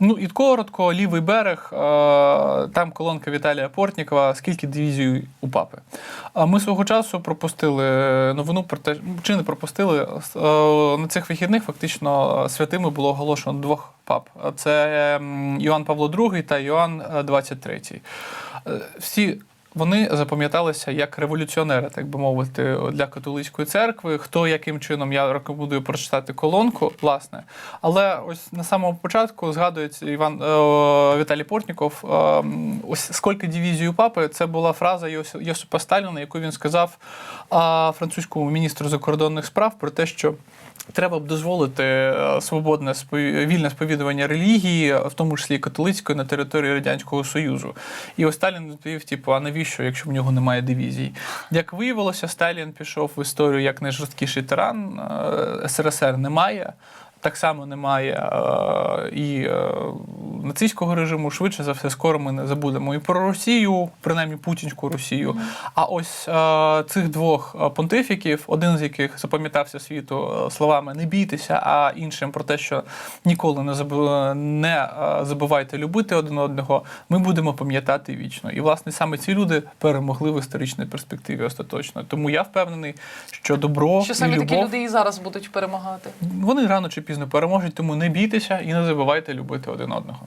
Ну і коротко, лівий берег, е, там колонка Віталія Портнікова, скільки дивізій у папи. А ми свого часу пропустили новину про те, чи не пропустили. е, На цих вихідних фактично святими було оголошено двох пап. Це Йоанн Павло II та Іоанн е, 23. Е, Всі вони запам'яталися як революціонери, так би мовити, для католицької церкви. Хто яким чином я рекомендую прочитати колонку, власне. Але ось на самому початку згадується Іван е, Віталій Портніков. е, ось скільки дивізій у папи. Це була фраза Йосипа Сталіна, яку він сказав а, французькому міністру закордонних справ про те, що. Треба б дозволити е, свободне вільне сповідування релігії, в тому числі католицької, на території Радянського Союзу. І ось Сталін відповів: типу, а навіщо, якщо в нього немає дивізій? Як виявилося, Сталін пішов в історію як найжорсткіший тиран. е, СРСР немає. Так само немає е, і е, нацистського режиму. Швидше за все, скоро ми не забудемо і про Росію, принаймні путінську Росію. А ось е, цих двох е, понтифіків, один з яких запам'ятався світу е, словами не бійтеся, а іншим про те, що ніколи не забу- не е, забувайте любити один одного, ми будемо пам'ятати вічно. І власне саме ці люди перемогли в історичній перспективі остаточно. Тому я впевнений, що добро Що і любов такі люди і зараз будуть перемагати. вони рано чи пізно переможуть, тому не бійтеся і не забувайте любити один одного.